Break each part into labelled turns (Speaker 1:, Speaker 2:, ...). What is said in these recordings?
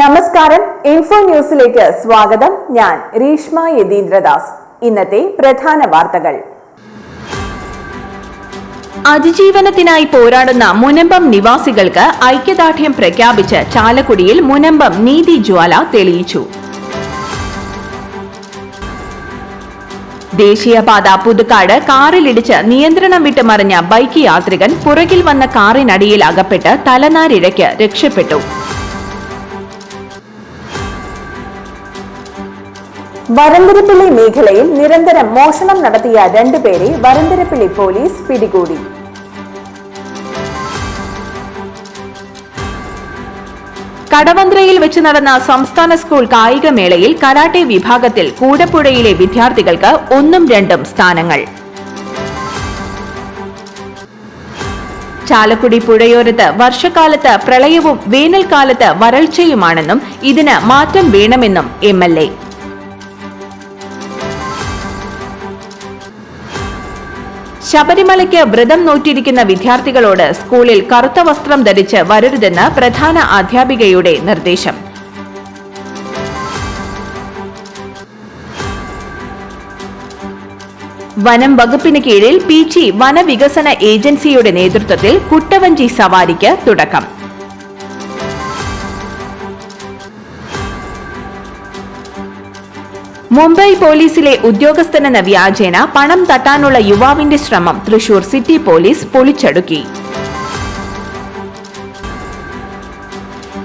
Speaker 1: നമസ്കാരം. ഇൻഫോ ന്യൂസിലേക്ക് സ്വാഗതം. ഞാൻ രീഷ്മ യതീന്ദ്രദാസ്. ഇന്നത്തെ പ്രധാന വാർത്തകൾ.
Speaker 2: അതിജീവനത്തിനായി പോരാടുന്ന മുനമ്പം നിവാസികൾക്ക് ഐക്യദാർഢ്യം പ്രഖ്യാപിച്ച് ചാലക്കുടിയിൽ മുനമ്പം നീതി ജ്വാല തെളിയിച്ചു. ദേശീയപാത പുതുക്കാട് കാറിലിടിച്ച് നിയന്ത്രണം വിട്ട് മറിഞ്ഞ ബൈക്ക് യാത്രികൻ പുറകിൽ വന്ന കാറിനടിയിൽ അകപ്പെട്ട് തലനാരിഴയ്ക്ക് രക്ഷപ്പെട്ടു.
Speaker 1: വരന്തരപ്പിള്ളി മേഖലയിൽ നിരന്തരം മോഷണം നടത്തിയ രണ്ടുപേരെ വരന്തരപ്പിള്ളി പോലീസ് പിടികൂടി.
Speaker 2: കടവന്ത്രയിൽ വെച്ച് നടന്ന സംസ്ഥാന സ്കൂൾ കായികമേളയിൽ കരാട്ടെ വിഭാഗത്തിൽ കൂടപ്പുഴയിലെ വിദ്യാർത്ഥികൾക്ക് ഒന്നും രണ്ടും സ്ഥാനങ്ങൾ. ചാലക്കുടി പുഴയോരത്ത് വർഷക്കാലത്ത് പ്രളയവും വേനൽക്കാലത്ത് വരൾച്ചയുമാണെന്നും ഇതിന് മാറ്റം വേണമെന്നും എം എൽ എ. ശബരിമലയ്ക്ക് വ്രതം നോറ്റിരിക്കുന്ന വിദ്യാർത്ഥികളോട് സ്കൂളിൽ കറുത്ത വസ്ത്രം ധരിച്ച് വരരുതെന്ന് പ്രധാന അധ്യാപികയുടെ നിർദ്ദേശം. വനം വകുപ്പിന് കീഴിൽ പീച്ചി വനവികസന ഏജൻസിയുടെ നേതൃത്വത്തിൽ കുട്ടവഞ്ചി സവാരിക്ക് തുടക്കം. മുംബൈ പോലീസിലെ ഉദ്യോഗസ്ഥനെന്ന വ്യാജേന പണം തട്ടാനുള്ള യുവാവിന്റെ ശ്രമം തൃശൂർ സിറ്റി പോലീസ് പൊളിച്ചടുക്കി.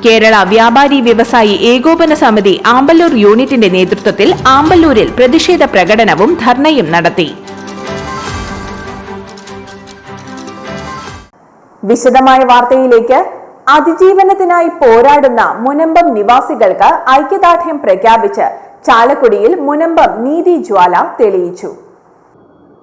Speaker 2: കേരള വ്യാപാരി വ്യവസായി ഏകോപന സമിതി ആമ്പല്ലൂർ യൂണിറ്റിന്റെ നേതൃത്വത്തിൽ ആമ്പല്ലൂരിൽ പ്രതിഷേധ പ്രകടനവും ധർണയും നടത്തി.
Speaker 1: വിശദമായ വാർത്തയിലേക്ക് അതിജീവനത്തിനായി പോരാടുന്ന മുനമ്പം നിവാസികൾക്ക് ഐക്യദാർഢ്യം പ്രഖ്യാപിച്ച് ചാലക്കുടിയിൽ മുനമ്പം നീതി ജ്വാല തെളിയിച്ചു.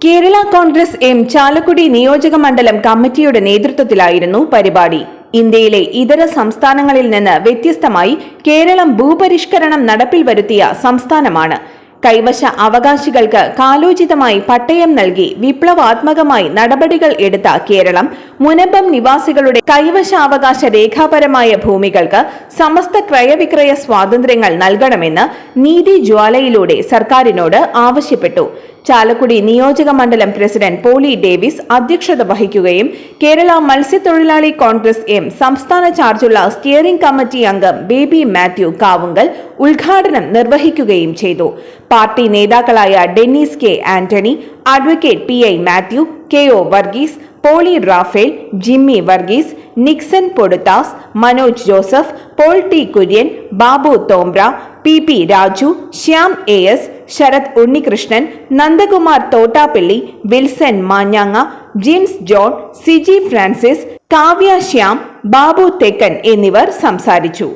Speaker 2: കേരള കോൺഗ്രസ് എം ചാലക്കുടി നിയോജക മണ്ഡലം കമ്മിറ്റിയുടെ നേതൃത്വത്തിലായിരുന്നു പരിപാടി. ഇന്ത്യയിലെ ഇതര സംസ്ഥാനങ്ങളിൽ നിന്ന് വ്യത്യസ്തമായി കേരളം ഭൂപരിഷ്കരണം നടപ്പിൽ വരുത്തിയ സംസ്ഥാനമാണ്. കൈവശ അവകാശികൾക്ക് കാലോചിതമായി പട്ടയം നൽകി വിപ്ലവാത്മകമായി നടപടികൾ എടുത്ത കേരളം മുനമ്പം നിവാസികളുടെ കൈവശാവകാശ രേഖാപരമായ ഭൂമികൾക്ക് സമസ്ത ക്രയവിക്രയ സ്വാതന്ത്ര്യങ്ങൾ നൽകണമെന്ന് നീതി ജ്വാലയിലൂടെ സർക്കാരിനോട് ആവശ്യപ്പെട്ടു. ചാലക്കുടി നിയോജക മണ്ഡലം പ്രസിഡന്റ് പോളി ഡേവിസ് അധ്യക്ഷത വഹിക്കുകയും കേരള മത്സ്യത്തൊഴിലാളി കോൺഗ്രസ് എം സംസ്ഥാന ചാർജുള്ള സ്റ്റിയറിംഗ് കമ്മിറ്റി അംഗം ബേബി മാത്യു കാവുങ്കൽ ഉദ്ഘാടനം നിർവഹിക്കുകയും ചെയ്തു. പാർട്ടി നേതാക്കളായ Dennis K Antony advocate P I Mathew K O Varghese Poly Raphael Jimmy Varghese Nixon Poduthas Manoj Joseph Paul T Kurian Babu Thombra P P Raju Shyam A S Sarath Unnikrishnan Nandakumar Thottappally Wilson മാഞ്ഞാങ്ങ Jins John Siji Francis Kavya Shyam Babu Thekkan എന്നിവർ സംസാരിച്ചു.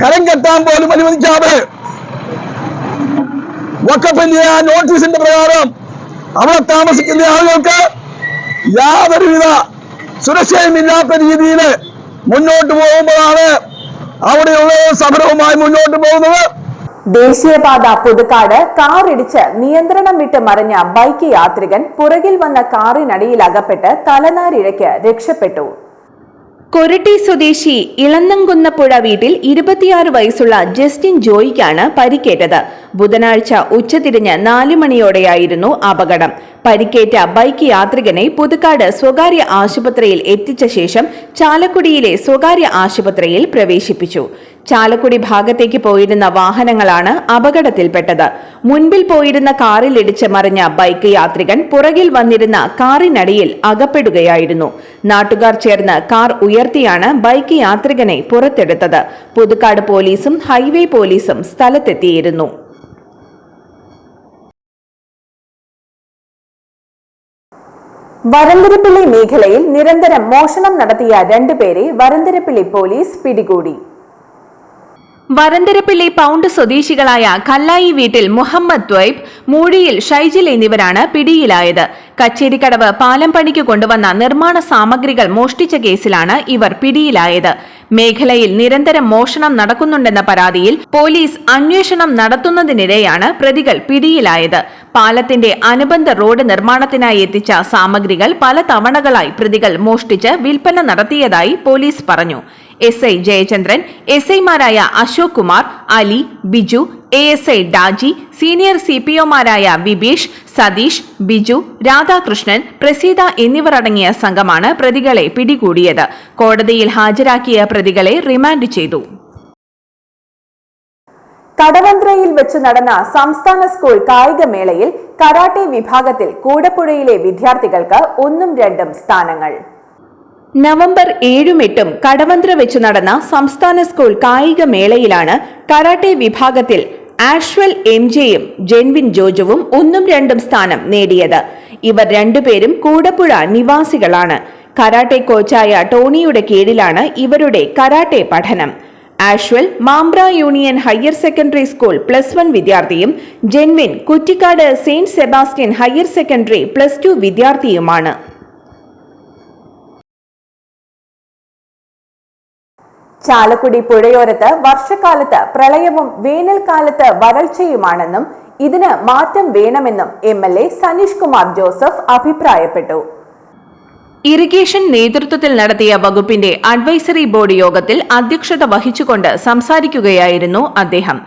Speaker 3: കരം പോലും അനുവദിക്കാതെ നോട്ടീസിന്റെ പ്രകാരം അവിടെ താമസിക്കുന്ന ആളുകൾക്ക് യാതൊരുവിധ സുരക്ഷയും ഇല്ലാത്ത രീതിയിൽ മുന്നോട്ട് പോകുമ്പോഴാണ് അവിടെയുള്ള സമരവുമായി മുന്നോട്ട് പോകുന്നത്.
Speaker 1: ദേശീയപാത പുതുക്കാട് കാറിടിച്ച് നിയന്ത്രണം വിട്ട് മറിഞ്ഞ ബൈക്ക് യാത്രികൻ പുറകിൽ വന്ന കാറിനടിയിൽ അകപ്പെട്ട് തലനാരിഴയ്ക്ക് രക്ഷപ്പെട്ടു.
Speaker 2: കൊരട്ടി സ്വദേശി ഇളന്നംകുന്നപ്പുഴ വീട്ടിൽ ഇരുപത്തിയാറ് വയസ്സുള്ള ജസ്റ്റിൻ ജോയിക്കാണ് പരിക്കേറ്റത്. ബുധനാഴ്ച ഉച്ചതിരിഞ്ഞ് നാല് മണിയോടെയായിരുന്നു അപകടം. പരിക്കേറ്റ ബൈക്ക് യാത്രികനെ പുതുക്കാട് സ്വകാര്യ ആശുപത്രിയിൽ എത്തിച്ച ശേഷം ചാലക്കുടിയിലെ സ്വകാര്യ ആശുപത്രിയിൽ പ്രവേശിപ്പിച്ചു. ചാലക്കുടി ഭാഗത്തേക്ക് പോയിരുന്ന വാഹനങ്ങളാണ് അപകടത്തിൽപ്പെട്ടത്. മുൻപിൽ പോയിരുന്ന കാറിൽ ഇടിച്ച് മറിഞ്ഞ ബൈക്ക് യാത്രികൻ പുറകിൽ വന്നിരുന്ന കാറിനടിയിൽ അകപ്പെടുകയായിരുന്നു. നാട്ടുകാർ ചേർന്ന് കാർ ഉയർത്തിയാണ് ബൈക്ക് യാത്രികനെ പുറത്തെടുത്തത്. പുതുക്കാട് പോലീസും ഹൈവേ പോലീസും സ്ഥലത്തെത്തിയിരുന്നു.
Speaker 1: വരന്തരപ്പിള്ളി മേഖലയിൽ നിരന്തരം മോഷണം നടത്തിയ രണ്ടുപേരെ വരന്തരപ്പിള്ളി പോലീസ് പിടികൂടി.
Speaker 2: വരന്തരപ്പിള്ളി പൗണ്ട് സ്വദേശികളായ കല്ലായി വീട്ടിൽ മുഹമ്മദ് ദ്വൈബ് മൂഴിയിൽ ഷൈജിൽ എന്നിവരാണ് പിടിയിലായത്. കച്ചേരിക്കടവ് പാലം പണിക്ക് കൊണ്ടുവന്ന നിർമ്മാണ സാമഗ്രികൾ മോഷ്ടിച്ച കേസിലാണ് ഇവർ പിടിയിലായത്. മേഖലയിൽ നിരന്തരം മോഷണം നടക്കുന്നുണ്ടെന്ന പരാതിയിൽ പോലീസ് അന്വേഷണം നടത്തുന്നതിനിടെയാണ് പ്രതികൾ പിടിയിലായത്. പാലത്തിന്റെ അനുബന്ധ റോഡ് നിർമ്മാണത്തിനായി എത്തിച്ച സാമഗ്രികൾ പല തവണകളായി പ്രതികൾ മോഷ്ടിച്ച് വിൽപ്പന നടത്തിയതായി പോലീസ് പറഞ്ഞു. എസ് ഐ ജയചന്ദ്രൻ എസ് ഐമാരായ Ashok Kumar Ali Biju A S I Daji senior C P ഒമാരായ Vibeesh Satheesh Biju Radhakrishnan Praseetha എന്നിവർ അടങ്ങിയ സംഘമാണ് പ്രതികളെ പിടികൂടിയത്. കോടതിയിൽ ഹാജരാക്കിയ പ്രതികളെ റിമാൻഡ് ചെയ്തു.
Speaker 1: കടവന്ത്രയിൽ വെച്ച് നടന്ന സംസ്ഥാന സ്കൂൾ കായികമേളയിൽ കരാട്ടെ വിഭാഗത്തിൽ കൂടപ്പുഴയിലെ വിദ്യാർത്ഥികൾക്ക് ഒന്നും രണ്ടും സ്ഥാനങ്ങൾ.
Speaker 2: നവംബർ ഏഴും എട്ടും കടവന്ത്ര വെച്ച് നടന്ന സംസ്ഥാന സ്കൂൾ കായിക മേളയിലാണ് കരാട്ടെ വിഭാഗത്തിൽ ആഷ്വൽ എം ജെയും ജെൻവിൻ ജോജുവും ഒന്നും രണ്ടും സ്ഥാനം നേടിയത്. ഇവർ രണ്ടുപേരും കൂടപ്പുഴ നിവാസികളാണ്. കരാട്ടെ കോച്ചായ ടോണിയുടെ കീഴിലാണ് ഇവരുടെ കരാട്ടെ പഠനം. Ashwal Mambra union higher secondary school plus one വിദ്യാർത്ഥിയും Jenvin Kuttikkad Saint Sebastian higher secondary plus two വിദ്യാർത്ഥിയുമാണ്.
Speaker 1: Chalakudy പുഴയോരത്ത് വർഷക്കാലത്ത് പ്രളയവും വേനൽക്കാലത്ത് വരൾച്ചയുമാണെന്നും ഇതിന് മാറ്റം വേണമെന്നും M L A Saneesh Kumar Joseph അഭിപ്രായപ്പെട്ടു.
Speaker 2: ഇറിഗേഷൻ നേതൃത്വത്തിൽ നടത്തിയ വകുപ്പിന്റെ അഡ്വൈസറി ബോർഡ് യോഗത്തിൽ അധ്യക്ഷത വഹിച്ചുകൊണ്ട് സംസാരിക്കുകയായിരുന്നു അദ്ദേഹം.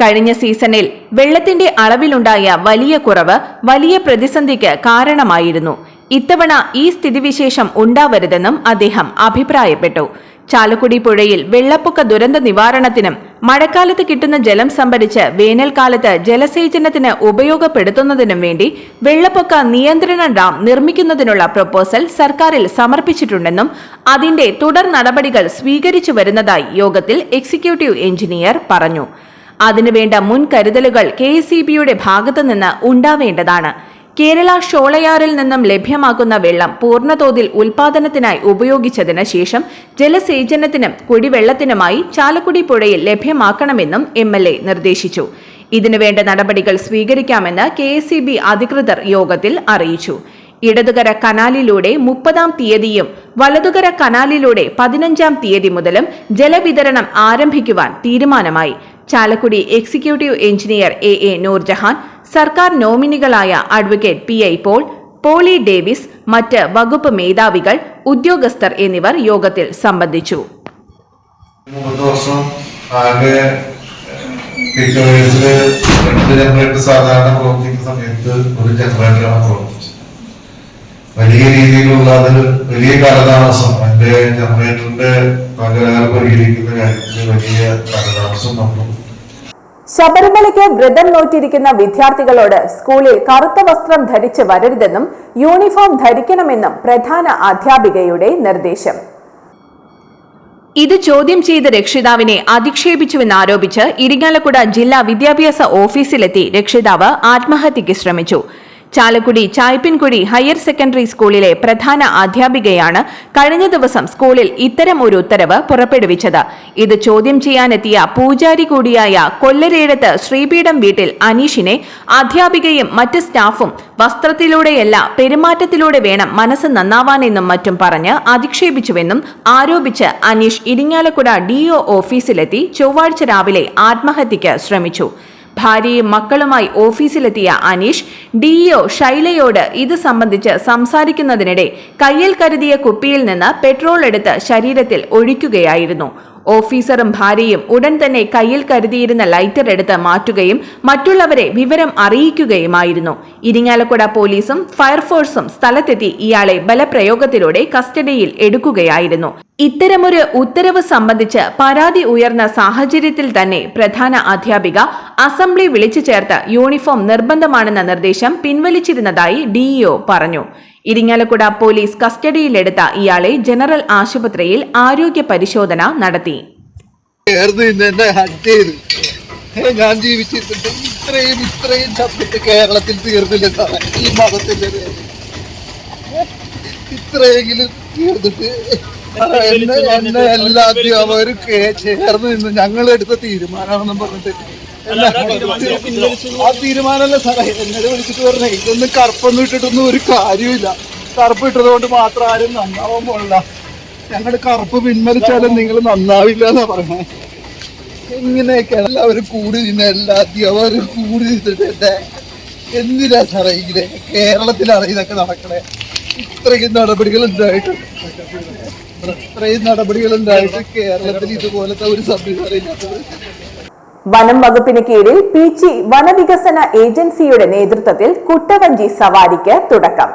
Speaker 2: കഴിഞ്ഞ സീസണിൽ വെള്ളത്തിന്റെ അളവിലുണ്ടായ വലിയ കുറവ് വലിയ പ്രതിസന്ധിക്ക് കാരണമായിരുന്നു. ഇത്തവണ ഈ സ്ഥിതിവിശേഷം ഉണ്ടാവരുതെന്നും അദ്ദേഹം അഭിപ്രായപ്പെട്ടു. ചാലക്കുടി പുഴയിൽ വെള്ളപ്പൊക്ക ദുരന്ത നിവാരണത്തിനും മഴക്കാലത്ത് കിട്ടുന്ന ജലം സംഭരിച്ച് വേനൽക്കാലത്ത് ജലസേചനത്തിന് ഉപയോഗപ്പെടുത്തുന്നതിനും വേണ്ടി വെള്ളപ്പൊക്ക നിയന്ത്രണ ഡാം നിർമ്മിക്കുന്നതിനുള്ള പ്രൊപ്പോസൽ സർക്കാരിൽ സമർപ്പിച്ചിട്ടുണ്ടെന്നും അതിന്റെ തുടർ നടപടികൾ സ്വീകരിച്ചു വരുന്നതായി യോഗത്തിൽ എക്സിക്യൂട്ടീവ് എഞ്ചിനീയർ പറഞ്ഞു. അതിനുവേണ്ട മുൻകരുതലുകൾ കെ എസ് സി ബിയുടെ ഭാഗത്തുനിന്ന് ഉണ്ടാവേണ്ടതാണ്. കേരള ഷോളയാറിൽ നിന്നും ലഭ്യമാകുന്ന വെള്ളം പൂർണതോതിൽ ഉൽപാദനത്തിനായി ഉപയോഗിച്ചതിന് ശേഷം ജലസേചനത്തിനും കുടിവെള്ളത്തിനുമായി ചാലക്കുടി പുഴയിൽ ലഭ്യമാക്കണമെന്നും എം നിർദ്ദേശിച്ചു. ഇതിനുവേണ്ട നടപടികൾ സ്വീകരിക്കാമെന്ന് കെ അധികൃതർ യോഗത്തിൽ അറിയിച്ചു. ഇടതുകര കനാലിലൂടെ മുപ്പതാം തീയതിയും വലതുകര കനാലിലൂടെ പതിനഞ്ചാം തീയതി മുതലും ജലവിതരണം ആരംഭിക്കുവാൻ തീരുമാനമായി. Chalakudy executive engineer A A Noorjahan സർക്കാർ നോമിനികളായ advocate P I Paul Poly Davis മറ്റ് വകുപ്പ് മേധാവികൾ ഉദ്യോഗസ്ഥർ എന്നിവർ യോഗത്തിൽ സംബന്ധിച്ചു.
Speaker 4: സാധാരണ പ്രവർത്തിക്കുന്ന സമയത്ത് ഒരു ജനറേറ്ററാണ് പ്രവർത്തിച്ചത്. വലിയ രീതിയിലുള്ള അതിൽ വലിയ കാലതാമസം അതിന്റെ ജനറേറ്ററിന്റെ പകരാൽ പരിഹരിക്കുന്ന കാര്യത്തിൽ വലിയ കാലതാമസം നമ്മൾ
Speaker 1: ശബരിമലയ്ക്ക് വ്രതം നോറ്റിരിക്കുന്ന വിദ്യാർത്ഥികളോട് സ്കൂളിൽ കറുത്ത വസ്ത്രം ധരിച്ച് വരരുതെന്നും യൂണിഫോം ധരിക്കണമെന്നും പ്രധാന അധ്യാപികയുടെ നിർദ്ദേശം.
Speaker 2: ഇത് ചോദ്യം ചെയ്ത രക്ഷിതാവിനെ അധിക്ഷേപിച്ചുവെന്നാരോപിച്ച് ഇരിങ്ങാലക്കുട ജില്ലാ വിദ്യാഭ്യാസ ഓഫീസിലെത്തി രക്ഷിതാവ് ആത്മഹത്യയ്ക്ക് ശ്രമിച്ചു. ചാലക്കുടി ചായ്പിൻകുടി ഹയർ സെക്കൻഡറി സ്കൂളിലെ പ്രധാന അധ്യാപികയാണ് കഴിഞ്ഞ ദിവസം സ്കൂളിൽ ഇത്തരം ഒരു ഉത്തരവ് പുറപ്പെടുവിച്ചത്. ഇത് ചോദ്യം ചെയ്യാനെത്തിയ പൂജാരി കൂടിയായ കൊല്ലരേടത്ത് ശ്രീപീഠം വീട്ടിൽ അനീഷിനെ അധ്യാപികയും മറ്റ് സ്റ്റാഫും വസ്ത്രത്തിലൂടെയല്ല പെരുമാറ്റത്തിലൂടെ വേണം മനസ്സ് നന്നാവാനെന്നും മറ്റും പറഞ്ഞ് അധിക്ഷേപിച്ചുവെന്നും ആരോപിച്ച് അനീഷ് ഇരിങ്ങാലക്കുട ഡിഒ ഓഫീസിലെത്തി ചൊവ്വാഴ്ച രാവിലെ ആത്മഹത്യയ്ക്ക് ശ്രമിച്ചു. ഭാര്യയും മക്കളുമായി ഓഫീസിലെത്തിയ അനീഷ് ഡിഇഒ ശൈലയോട് ഇത് സംബന്ധിച്ച് സംസാരിക്കുന്നതിനിടെ കയ്യിൽ കരുതിയ കുപ്പിയിൽ നിന്ന് പെട്രോൾ എടുത്ത് ശരീരത്തിൽ ഒഴിക്കുകയായിരുന്നു. ഓഫീസറും ഭാര്യയും ഉടൻ തന്നെ കയ്യിൽ കരുതിയിരുന്ന ലൈറ്റർ എടുത്ത് മാറ്റുകയും മറ്റുള്ളവരെ വിവരം അറിയിക്കുകയുമായിരുന്നു. ഇരിങ്ങാലക്കുട പോലീസും ഫയർഫോഴ്സും സ്ഥലത്തെത്തി ഇയാളെ ബലപ്രയോഗത്തിലൂടെ കസ്റ്റഡിയിൽ എടുക്കുകയായിരുന്നു. ഇത്തരമൊരു ഉത്തരവ് സംബന്ധിച്ച് പരാതി ഉയർന്ന സാഹചര്യത്തിൽ തന്നെ പ്രധാന അധ്യാപിക അസംബ്ലി വിളിച്ചു യൂണിഫോം നിർബന്ധമാണെന്ന നിർദ്ദേശം പിൻവലിച്ചിരുന്നതായി ഡിഇഒ പറഞ്ഞു. ഇരിങ്ങാലക്കുട പോലീസ് കസ്റ്റഡിയിലെടുത്ത ഇയാളെ ജനറൽ ആശുപത്രിയിൽ ആരോഗ്യ പരിശോധന നടത്തി.
Speaker 5: ഞാൻ ജീവിച്ചിട്ടുണ്ട്. ഇത്രയും ഇത്രയും ചത്തിട്ട് കേരളത്തിൽ തീർന്നില്ല സാറേ. ഈ മതത്തിന്റെ. ഇത്രയെങ്കിലും തീർന്നിട്ട് എന്നെ എന്നെ എല്ലാ അധ്യാപകരും കേ- ചേർന്ന് നിന്ന് ഞങ്ങൾ എടുത്ത തീരുമാനമാണെന്നും പറഞ്ഞിട്ട് ആ തീരുമാനമല്ല സാറേ. എന്നെ വിളിച്ചിട്ട് പറഞ്ഞേ ഇതൊന്നും കറുപ്പൊന്നും ഇട്ടിട്ടൊന്നും ഒരു കാര്യമില്ല കറുപ്പ് ഇട്ടത് കൊണ്ട് മാത്രം ആരും നന്നാവാൻ പോണില്ല. ഞങ്ങളുടെ കറുപ്പ് പിൻവലിച്ചാലും നിങ്ങൾ നന്നാവില്ല എന്നാ പറഞ്ഞേ. ഇങ്ങനെയൊക്കെ എല്ലാവരും കൂടി നിന്ന് എല്ലാ അധ്യാപകരും കൂടി നിന്നിട്ട് എന്തിനാ സാറേ ഇങ്ങനെ കേരളത്തിലാണ് ഇതൊക്കെ നടക്കണേ? ഇത്രയും നടപടികൾ ഉണ്ടായിട്ടുണ്ട്. ഇത്രയും നടപടികൾ ഉണ്ടായിട്ട് കേരളത്തിൽ ഇതുപോലത്തെ ഒരു സംവിധാനം ഇല്ലാത്തത്
Speaker 1: വനം വകുപ്പിന് കീഴിൽ പീച്ചി വനവികസന ഏജൻസിയുടെ നേതൃത്വത്തിൽ കുട്ടവഞ്ചി സവാരിക്ക് തുടക്കം.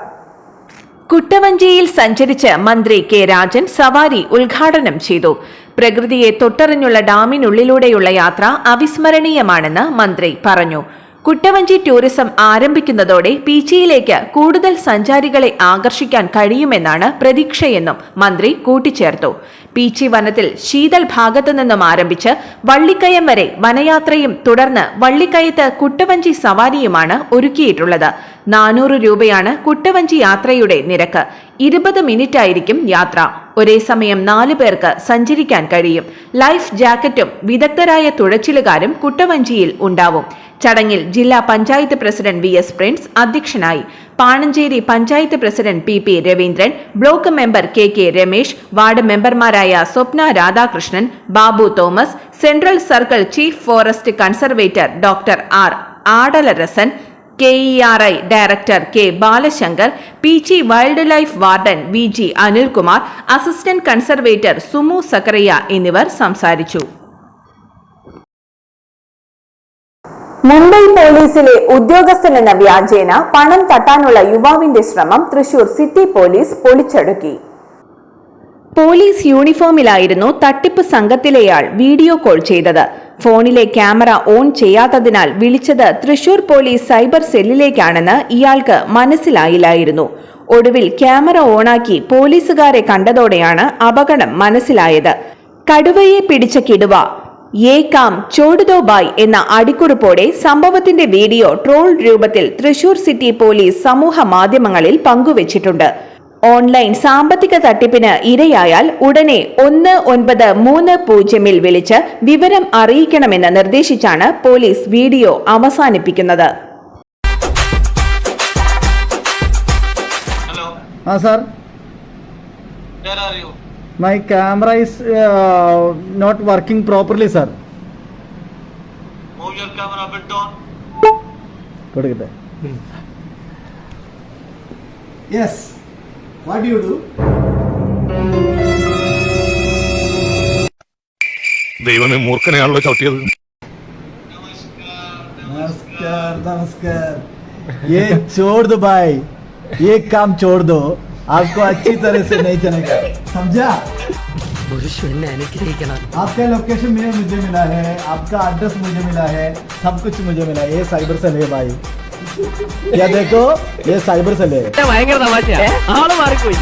Speaker 2: കുട്ടവഞ്ചിയിൽ സഞ്ചരിച്ച് മന്ത്രി കെ രാജൻ സവാരി ഉദ്ഘാടനം ചെയ്തു. പ്രകൃതിയെ തൊട്ടറിഞ്ഞുള്ള ഡാമിനുള്ളിലൂടെയുള്ള യാത്ര അവിസ്മരണീയമാണെന്ന് മന്ത്രി പറഞ്ഞു. കുട്ടവഞ്ചി ടൂറിസം ആരംഭിക്കുന്നതോടെ പീച്ചിയിലേക്ക് കൂടുതൽ സഞ്ചാരികളെ ആകർഷിക്കാൻ കഴിയുമെന്നാണ് പ്രതീക്ഷയെന്നും മന്ത്രി കൂട്ടിച്ചേർത്തു. പീച്ചി വനത്തിൽ ശീതൽ ഭാഗത്തു നിന്നും ആരംഭിച്ച് വള്ളിക്കയം വരെ വനയാത്രയും തുടർന്ന് വള്ളിക്കയത്ത് കുട്ടവഞ്ചി സവാരിയുമാണ് ഒരുക്കിയിട്ടുള്ളത്. നാനൂറ് രൂപയാണ് കുട്ടവഞ്ചി യാത്രയുടെ നിരക്ക്. ഇരുപത് മിനിറ്റായിരിക്കും യാത്ര. ഒരേ സമയം നാലു പേർക്ക് സഞ്ചരിക്കാൻ കഴിയും. ലൈഫ് ജാക്കറ്റും വിദഗ്ധരായ തുഴച്ചിലുകാരും കുട്ടവഞ്ചിയിൽ ഉണ്ടാവും. ചടങ്ങിൽ ജില്ലാ panchayat president V S Prince അധ്യക്ഷനായി. Pananchery panchayat president P P Raveendran block member K K Ramesh ward മെമ്പർമാരായ Swapna Radhakrishnan Babu Thomas central circle chief forest conservator doctor R Adalarasan K E R I director K Balasankar P G wildlife warden V G Anilkumar assistant conservator Sumu Zachariah എന്നിവർ സംസാരിച്ചു.
Speaker 1: മുംബൈ പോലീസിലെ ഉദ്യോഗസ്ഥനെന്ന വ്യാജേന പണം തട്ടാനുള്ള യുവാവിന്റെ ശ്രമം Thrissur city police പൊളിച്ചടുക്കി.
Speaker 2: Police യൂണിഫോമിലായിരുന്നു തട്ടിപ്പ് സംഘത്തിലെയാൾ വീഡിയോ കോൾ ചെയ്തത്. ഫോണിലെ ക്യാമറ ഓൺ ചെയ്യാത്തതിനാൽ വിളിച്ചത് തൃശൂർ പോലീസ് സൈബർ സെല്ലിലേക്കാണെന്ന് ഇയാൾക്ക് മനസ്സിലായില്ലായിരുന്നു. ഒടുവിൽ ക്യാമറ ഓണാക്കി പോലീസുകാരെ കണ്ടതോടെയാണ് അപകടം മനസ്സിലായത്. കടുവയെ പിടിച്ച കിടുവ ഏ കാം ബായ് എന്ന അടിക്കുറിപ്പോടെ സംഭവത്തിന്റെ വീഡിയോ ട്രോൾ രൂപത്തിൽ തൃശൂർ സിറ്റി പോലീസ് സമൂഹ മാധ്യമങ്ങളിൽ പങ്കുവച്ചിട്ടുണ്ട്. ഓൺലൈൻ സാമ്പത്തിക തട്ടിപ്പിന് ഇരയായാൽ ഉടനെ ഒന്ന് ഒൻപത് മൂന്ന് പൂജ്യമിൽ വിളിച്ച് വിവരം അറിയിക്കണമെന്ന് നിർദ്ദേശിച്ചാണ് പോലീസ് വീഡിയോ അവസാനിപ്പിക്കുന്നത്.
Speaker 5: ആ
Speaker 6: sir?
Speaker 5: My camera is not working properly sir
Speaker 6: Move your camera a bit
Speaker 5: കൊടുക്കട്ടെ. Yes വാട്ട് യു ഡു
Speaker 7: ദൈവമേ മൂർഖനെയാണല്ലോ ചവിട്ടിയത്
Speaker 5: नमस्कार नमस्कार ये छोड़ दो भाई ये काम छोड़ दो आपको अच्छी तरह से नहीं चलेगा समझा
Speaker 8: പുരുഷനെ അനുഗ്രഹിക്കണം
Speaker 5: आपका लोकेशन मेरे मुझे मिला है आपका एड्रेस मुझे मिला है सब कुछ मुझे मिला है ये साइबर सेल है भाई क्या देखो ये साइबर सेल है
Speaker 8: ഭയങ്കര തമാശ ആള് മാറിപ്പോയി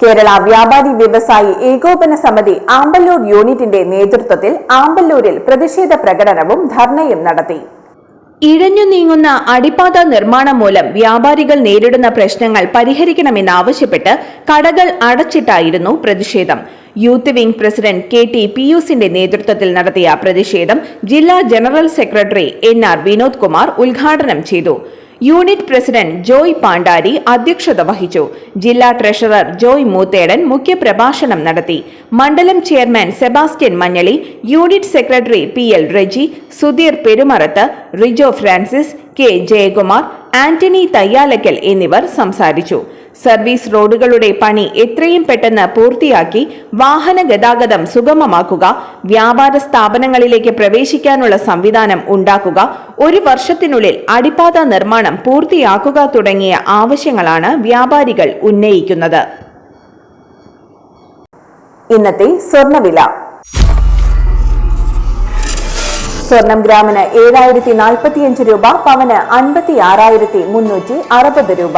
Speaker 1: കേരള വ്യാപാരി വ്യവസായി ഏകോപന സമിതി ആമ്പല്ലൂർ യൂണിറ്റിന്റെ നേതൃത്വത്തിൽ ആമ്പല്ലൂരിൽ പ്രതിഷേധ പ്രകടനവും ധർണയും നടത്തി
Speaker 2: ഇഴഞ്ഞു നീങ്ങുന്ന അടിപ്പാത നിർമ്മാണം മൂലം വ്യാപാരികൾ നേരിടുന്ന പ്രശ്നങ്ങൾ പരിഹരിക്കണമെന്നാവശ്യപ്പെട്ട് കടകൾ അടച്ചിട്ടായിരുന്നു പ്രതിഷേധം. Youth wing president K T പിയൂസിന്റെ നേതൃത്വത്തിൽ നടത്തിയ പ്രതിഷേധം ജില്ലാ general secretary N R Vinod Kumar ഉദ്ഘാടനം ചെയ്തു. യൂണിറ്റ് പ്രസിഡന്റ് ജോയ് പാണ്ടാരി അധ്യക്ഷത വഹിച്ചു. ജില്ലാ ട്രഷറർ ജോയ് മൂത്തേടൻ മുഖ്യപ്രഭാഷണം നടത്തി. മണ്ഡലം chairman Sebastian Manjali unit secretary P L Reji Sudheer Perumarath Rijo Francis K Jayakumar Antony Thayyalakkal എന്നിവർ സംസാരിച്ചു. സർവീസ് റോഡുകളുടെ പണി എത്രയും പെട്ടെന്ന് പൂർത്തിയാക്കി വാഹന ഗതാഗതം സുഗമമാക്കുക വ്യാപാര സ്ഥാപനങ്ങളിലേക്ക് പ്രവേശിക്കാനുള്ള സംവിധാനം ഉണ്ടാക്കുക ഒരു വർഷത്തിനുള്ളിൽ അടിപ്പാത നിർമ്മാണം പൂർത്തിയാക്കുക തുടങ്ങിയ ആവശ്യങ്ങളാണ് വ്യാപാരികൾ ഉന്നയിക്കുന്നത്.
Speaker 1: ഇന്നത്തെ സ്വർണവില. സ്വർണം ഗ്രാമിന് ഏഴായിരത്തി നാൽപ്പത്തിയഞ്ച് രൂപ പവന് അൻപത്തി ആറായിരത്തി മുന്നൂറ്റി അറുപത് രൂപ.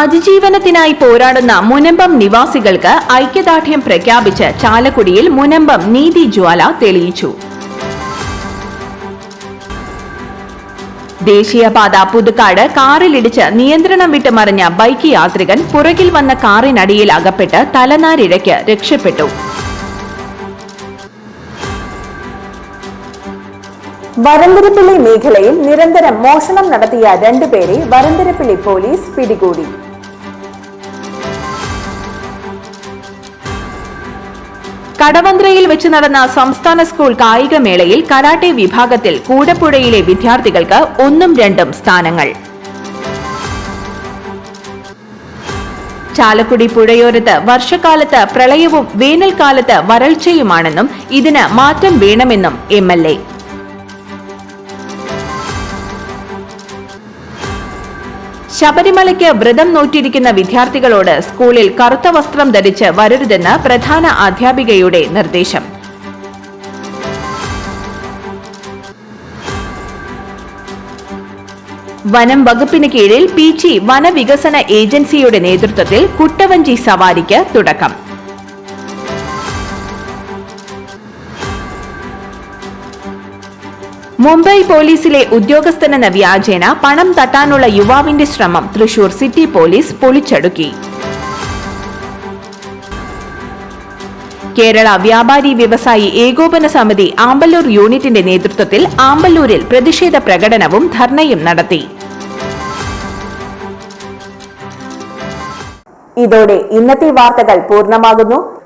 Speaker 2: അതിജീവനത്തിനായി പോരാടുന്ന മുനമ്പം നിവാസികൾക്ക് ഐക്യദാർഢ്യം പ്രഖ്യാപിച്ച് ചാലക്കുടിയിൽ മുനമ്പം നീതി ജ്വാല തെളിയിച്ചു. ദേശീയപാത പുതുക്കാട് കാറിലിടിച്ച് നിയന്ത്രണം വിട്ട് മറിഞ്ഞ ബൈക്ക് യാത്രികൻ പുറകിൽ വന്ന കാറിനടിയിൽ അകപ്പെട്ട് തലനാരിഴയ്ക്ക് രക്ഷപ്പെട്ടു.
Speaker 1: വരന്തരപ്പിള്ളി മേഖലയിൽ നിരന്തരം മോഷണം നടത്തിയ രണ്ടുപേരെ വരന്തരപ്പിള്ളി പോലീസ് പിടികൂടി.
Speaker 2: കടവന്ത്രയിൽ വെച്ച് നടന്ന സംസ്ഥാന സ്കൂൾ കായികമേളയിൽ കരാട്ടെ വിഭാഗത്തിൽ കൂടപ്പുഴയിലെ വിദ്യാർത്ഥികൾക്ക് ഒന്നും രണ്ടും സ്ഥാനങ്ങൾ. ചാലക്കുടി പുഴയോരത്ത് വർഷക്കാലത്ത് പ്രളയവും വേനൽക്കാലത്ത് വരൾച്ചയുമാണെന്നും ഇതിന് മാറ്റം വേണമെന്നും എം ശബരിമലയ്ക്ക് വ്രതം നോറ്റിരിക്കുന്ന വിദ്യാർത്ഥികളോട് സ്കൂളിൽ കറുത്ത വസ്ത്രം ധരിച്ച് വരരുതെന്ന് പ്രധാന അധ്യാപികയുടെ നിർദ്ദേശം. വനം വകുപ്പിന് കീഴിൽ പീച്ചി വനവികസന ഏജൻസിയുടെ നേതൃത്വത്തിൽ കുട്ടവഞ്ചി സവാരിക്ക് തുടക്കം. മുംബൈ പോലീസിലെ ഉദ്യോഗസ്ഥനെന്ന വ്യാജേന പണം തട്ടാനുള്ള യുവാവിന്റെ ശ്രമം തൃശൂർ സിറ്റി പോലീസ് പൊളിച്ചടുക്കി. കേരള വ്യാപാരി വ്യവസായി ഏകോപന സമിതി ആമ്പല്ലൂർ യൂണിറ്റിന്റെ നേതൃത്വത്തിൽ ആമ്പല്ലൂരിൽ പ്രതിഷേധ പ്രകടനവും ധർണയും നടത്തി.
Speaker 1: ഇതോടെ ഇന്നത്തെ വാർത്തകൾ പൂർണമാകുന്നു.